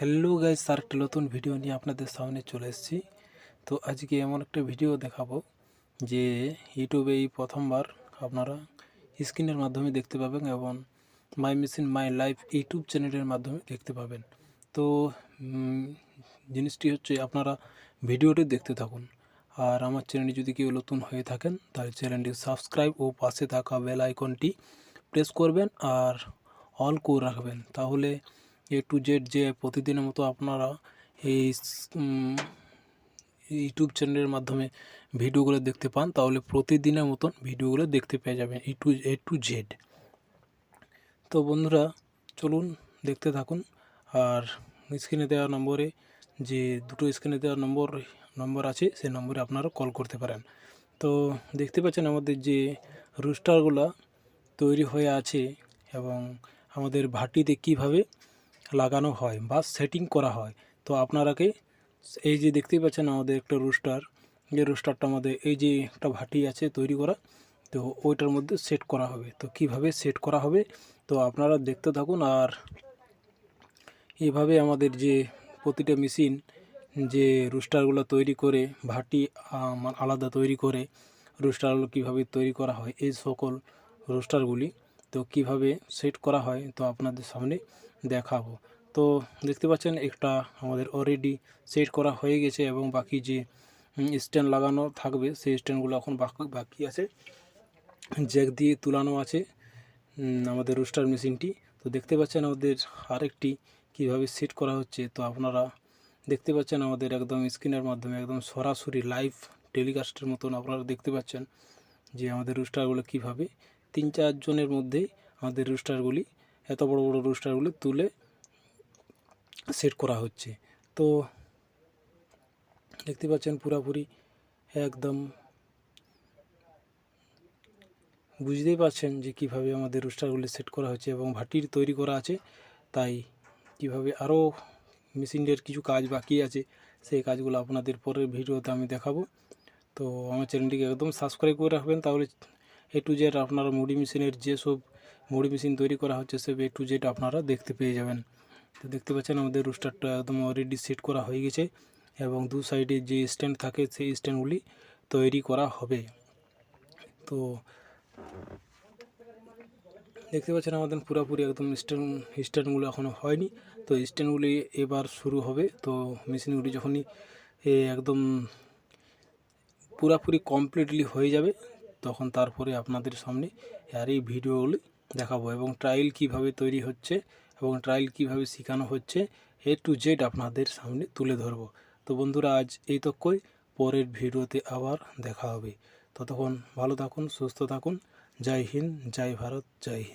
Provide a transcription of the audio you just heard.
Hello guys আর একটা নতুন video নিয়ে আপনাদের সামনে চলে এসেছি। তো আজকে এমন একটা ভিডিও দেখাবো, যে ইউটিউবে এই প্রথমবার আপনারা স্ক্রিনের মাধ্যমে দেখতে পাবেন এবং my machine my life YouTube চ্যানেলের মাধ্যমে দেখতে পাবেন। তো জিনিসটি হচ্ছে আপনারা ভিডিওটি দেখতে থাকুন। আর আমার চ্যানেলে যদি কেউ নতুন হয়ে থাকেন, তাহলে চ্যানেলটি সাবস্ক্রাইব ও পাশে থাকা বেল আইকনটি প্রেস করবেন আর অল করে রাখবেন। তাহলে এ টু জেড যে প্রতিদিনের মতো আপনারা এই ইউটিউব চ্যানেলের মাধ্যমে ভিডিওগুলো দেখতে পান, তাহলে প্রতিদিনের মতন ভিডিওগুলো দেখতে পেয়ে যাবেন E to A to Z তো বন্ধুরা, চলুন দেখতে থাকুন। আর স্ক্রিনে দেওয়া নম্বরে যে দুটো স্ক্রিনে দেওয়া নম্বর নম্বর আছে, সেই নম্বরে আপনারা কল করতে পারেন। তো দেখতে পাচ্ছেন আমাদের যে রুস্টারগুলো তৈরি হয়ে আছে এবং আমাদের ভাটিতে কীভাবে লাগানো হয় বা সেটিং করা হয়। তো আপনারাকে এই যে দেখতেই পাচ্ছেন আমাদের একটা রুস্টার যে রুস্টারটা আমাদের এই যে একটা ভাটি আছে তৈরি করা, তো ওইটার মধ্যে সেট করা হবে। তো কীভাবে সেট করা হবে? তো আপনারা দেখতে থাকুন আর এভাবে আমাদের যে প্রতিটা মেশিন যে রুস্টারগুলো তৈরি করে, ভাটি আলাদা তৈরি করে রুস্টারগুলো কীভাবে তৈরি করা হয়, এই সকল রুস্টারগুলি তো কীভাবে সেট করা হয়, তো আপনাদের সামনে দেখাবো। তো দেখতে পাচ্ছেন একটা আমাদের অলরেডি সেট করা হয়ে গেছে এবং বাকি যে স্ট্যান্ড লাগানো থাকবে, সেই স্ট্যান্ডগুলো এখন বাকি বাকি আছে। জ্যাক দিয়ে তুলানো আছে আমাদের রুস্টার মেশিনটি তো দেখতে পাচ্ছেন আমাদের আরেকটি কীভাবে সেট করা হচ্ছে। তো আপনারা দেখতে পাচ্ছেন আমাদের একদম স্ক্রিনের মাধ্যমে একদম সরাসরি লাইভ টেলিকাস্টের মতন আপনারা দেখতে পাচ্ছেন যে আমাদের রুস্টারগুলো কীভাবে তিন চারজনের মধ্যেই আমাদের রুস্টারগুলি এত বড় বড় রুস্টারগুলি তুলে সেট করা হচ্ছে। তো দেখতে পাচ্ছেন পুরাপুরি একদম বুঝতেই পারছেন যে কীভাবে আমাদের রুস্টারগুলি সেট করা হচ্ছে এবং ভাটির তৈরি করা আছে। তাই কীভাবে আরও মেশিনের কিছু কাজ বাকি আছে, সেই কাজগুলো আপনাদের পরের ভিডিওতে আমি দেখাবো। তো আমার চ্যানেলটিকে একদম সাবস্ক্রাইব করে রাখবেন, তাহলে এ টু জেড আপনারা মুড়ি মেশিনের যেসব মুড়ি মেশিন তৈরি করা হচ্ছে, সে এ টু জেড আপনারা দেখতে পেয়ে যাবেন। তো দেখতে পাচ্ছেন আমাদের রুস্টারটা একদম অলরেডি সেট করা হয়ে গেছে এবং দু সাইডে যে স্ট্যান্ড থাকে, সেই স্ট্যান্ডগুলি তৈরি করা হবে। তো দেখতে পাচ্ছেন আমাদের পুরোপুরি একদম স্ট্যান্ড স্ট্যান্ডগুলো এখনও হয়নি। তো স্ট্যান্ডগুলি এবার শুরু হবে। তো মেশিনগুলি যখনই একদম পুরাপুরি কমপ্লিটলি হয়ে যাবে, তখন তারপরে আপনাদের সামনে আর এই ভিডিওগুলি দেখাবো এবং ট্রায়াল কীভাবে তৈরি হচ্ছে এবং ট্রায়াল কীভাবে শেখানো হচ্ছে এ টু জেড আপনাদের সামনে তুলে ধরবো। তো বন্ধুরা, আজ এই তক্কই। পরের ভিডিওতে আবার দেখা হবে। ততক্ষণ ভালো থাকুন, সুস্থ থাকুন। জয় হিন্দ, জয় ভারত, জয় হিন্দ।